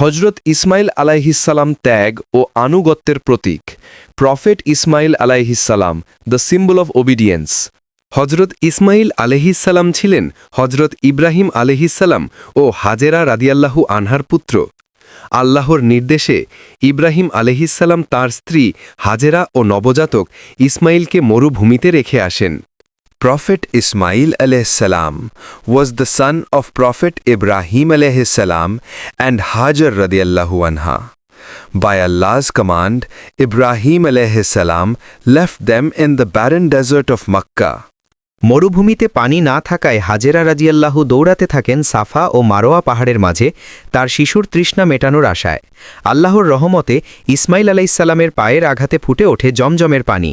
হজরত ইসমাইল আলাইহিসাল্লাম ত্যাগ ও আনুগত্যের প্রতীক। প্রফেট ইসমাইল আলাইহিসাল্লাম দ্য সিম্বল অফ ওবিডিয়েন্স। হজরত ইসমাইল আলহিসাল্লাম ছিলেন হজরত ইব্রাহিম আলহিসাল্লাম ও হাজেরা রাদিয়াল্লাহু আনহার পুত্র। আল্লাহর নির্দেশে ইব্রাহিম আলহিসাল্লাম তার স্ত্রী হাজেরা ও নবজাতক ইসমাইলকে মরুভূমিতে রেখে আসেন। Prophet Ismail salam was the son of Prophet Ibrahim salam and Hajar radiallahu anha. By Allah's command, Ibrahim salam left them in the barren desert of Makkah. মরুভূমিতে পানি না থাকায় হাজেরা রাজিয়াল্লাহু দৌড়াতে থাকেন সাফা ও মারোয়া পাহাড়ের মাঝে তার শিশুর তৃষ্ণা মেটানোর আশায় আল্লাহর রহমতে ইসমাইল আলাইসাল্লামের পায়ের আঘাতে ফুটে ওঠে জমজমের পানি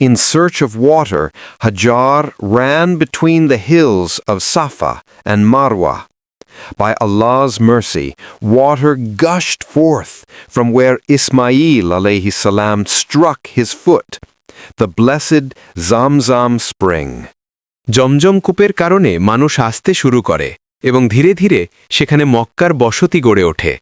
In search of water, Hajar ran between the hills of Safa and Marwa. By Allah's mercy, water gushed forth from where Ismail alayhi salam struck his foot, the blessed Zamzam spring. জমজম কূপের কারণে মানুষ আসতে শুরু করে এবং ধীরে ধীরে সেখানে মক্কার বসতি গড়ে ওঠে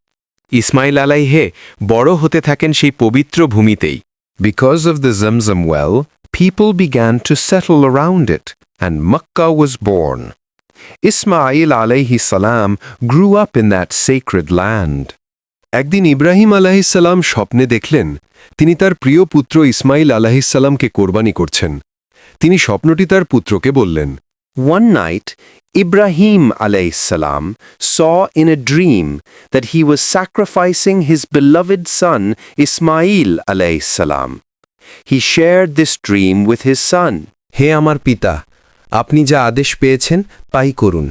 ইসমাইল আলাইহে বড় হতে থাকেন সেই পবিত্র ভূমিতেই Because of the Zamzam well, people began to settle around it, and Makkah was born. Ismail alayhi salam grew up in that sacred land. একদিন ইব্রাহিম আলাহিসাল্লাম স্বপ্নে দেখলেন তিনি তার প্রিয় পুত্র ইসমাইল আলাহিসাল্লামকে কোরবানি করছেন তিনি স্বপ্নটি তার পুত্রকে বললেন One night, Ibrahim alayhi salam saw in a dream that he was sacrificing his beloved son Ismail alayhi salam. He shared this dream with his son. হে আমার পিতা আপনি যা আদেশ পেয়েছেন তাই করুন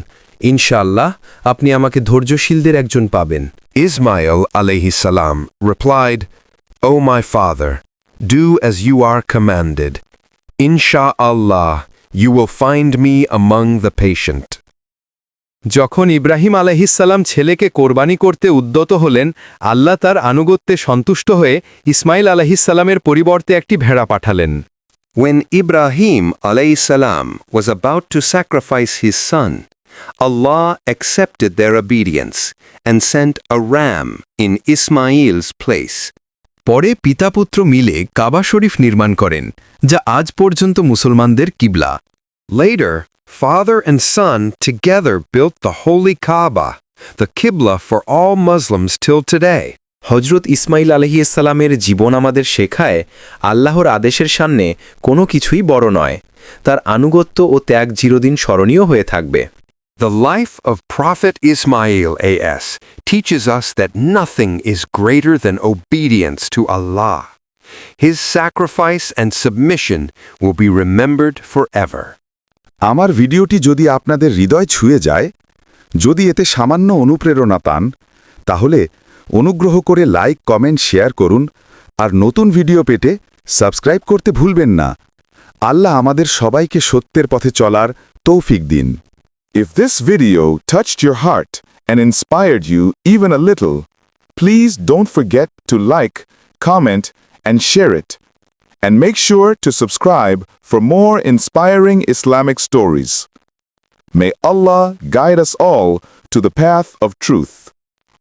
ইনশাআল্লাহ আপনি আমাকে ধৈর্যশীলদের একজন পাবেন Ismail alayhi salam replied, O my father, do as you are commanded. Insha'Allah, you will find me among the patient. যখন ইব্রাহিম আলহিসাল্লাম ছেলেকে কোরবানি করতে উদ্যত হলেন আল্লাহ তার আনুগত্যে সন্তুষ্ট হয়ে ইসমাইল আলহিসাল্লামের পরিবর্তে একটি ভেড়া পাঠালেন When Ibrahim alayhi salam was about to sacrifice his son, Allah accepted their obedience and sent a ram in Ismail's place. পরে পিতাপুত্র মিলে কাবা শরীফ নির্মাণ করেন যা আজ পর্যন্ত মুসলমানদের কিবলা। Later, father and son together built the holy Kaaba, the Qibla for all Muslims till today. হজরত ইসমাইল আলহিসাল্লামের জীবন আমাদের শেখায় আল্লাহর আদেশের সামনে কোনো কিছুই বড় নয়। তার আনুগত্য ও ত্যাগ চিরদিন স্মরণীয় হয়ে থাকবে। The life of Prophet Ismail A.S. teaches us that nothing is greater than obedience to Allah. His sacrifice and submission will be remembered forever. আমার ভিডিওটি যদি আপনাদের হৃদয় ছুঁয়ে যায় যদি এতে সামান্য অনুপ্রেরণা পান তাহলে অনুগ্রহ করে লাইক কমেন্ট শেয়ার করুন আর নতুন ভিডিও পেতে সাবস্ক্রাইব করতে ভুলবেন না আল্লাহ আমাদের সবাইকে সত্যের পথে চলার তৌফিক দিন If this video touched your heart and inspired you even a little, please don't forget to like, comment, and share it. And make sure to subscribe for more inspiring Islamic stories. May Allah guide us all to the path of truth.